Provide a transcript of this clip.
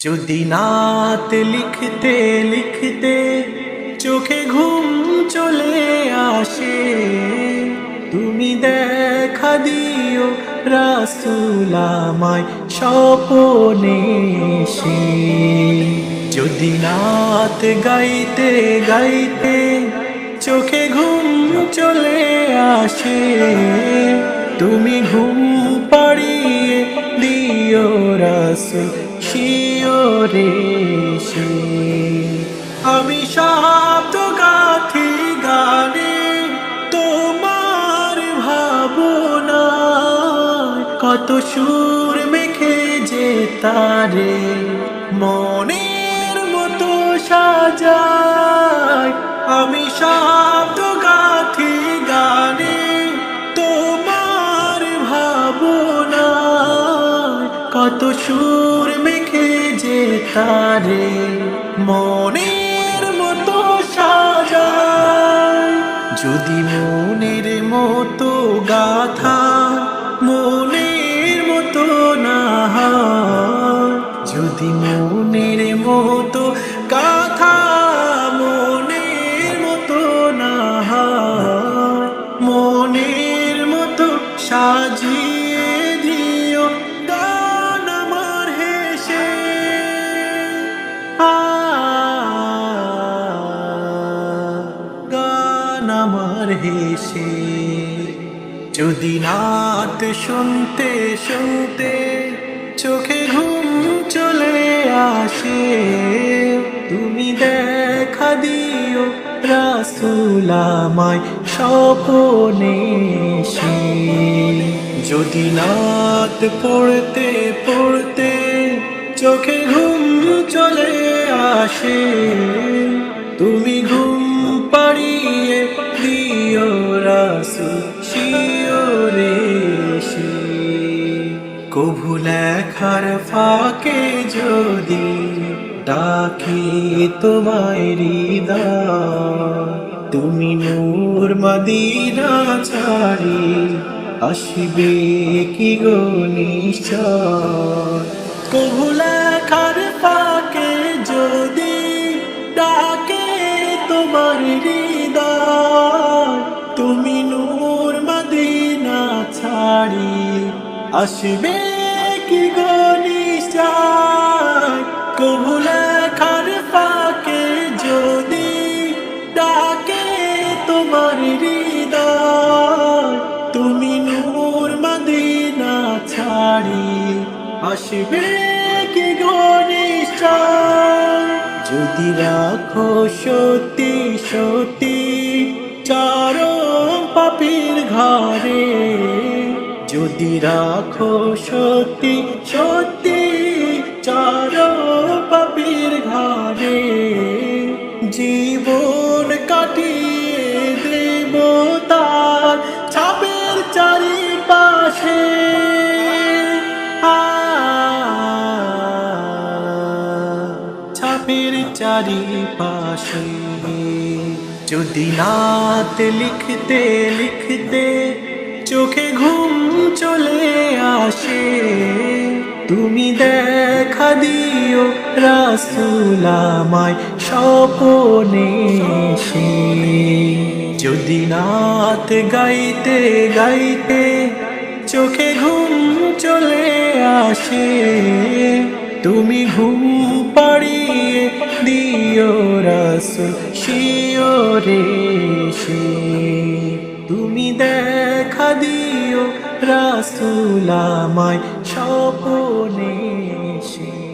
যদি নাত লিখতে লিখতে চোখে ঘুম চলে আসে তুমি দেখা দিও রাসুলামায় স্বপনে সে যদি নাত গাইতে গাইতে চোখে ঘুম চলে আসে। তুমি ঘুম পাড়িয়ে দিও রাসুল শিওরে সে। আমি সাত গাথি গানে, তোমার ভাবনা কত সুর মেখে যে তারে, মনের মতো সাজায় কত সুর মেখে যে তারে মনের মতো সাজায়। যদি মনের মতো গাথা মনের মতো না যদি মনের মতো গাথা মনের মতো না মনের মতো সাজিয়ে আমার যদি নাত শুনতে শুনতে চোখে ঘুম চলে আসে, তুমি দেখা দিও রাসুলামায় স্বপনে সে যদি নাত পড়তে পড়তে চোখে ঘুম চলে আসে, তুমি ঘুম লেখার ফাঁকে যদি ডাকি তোমায় হৃদয়, তুমি নূর মদিনা ছাড়ি আসবে কি গো নিশ্চয়? ফাঁকে যদি ডাকে তোমার হৃদয়, তুমি নূর মদিনা ছাড়ি আসবে কি গনিশায় কবুলে খার ফাঁকে যদি ডাকে তোমার হৃদয়, তুমি নূর মদিনা ছাড়ি আসবে কি গনিশায় যদি রাখো সত্যি সত্যি চরম পাপির ঘরে যদি রাখো সত্যি সত্যি চরম পাপির ঘরে জীবন কাটিয়ে দেব তার ছাপের চারিপাশে। ছাপের চারিপাশে। যদি নাত লিখতে লিখতে চোখে ঘুম চলে আসে। তুমি দেখা দিও রাসুলামায় স্বপনে সে যদি নাত গাইতে গাইতে চোখে ঘুম চলে আসে, তুমি ঘুম পাড়িয়ে দিও রাসুল শিওরে সে তুমি দেখা দিও রাসুলামায় স্বপনে সে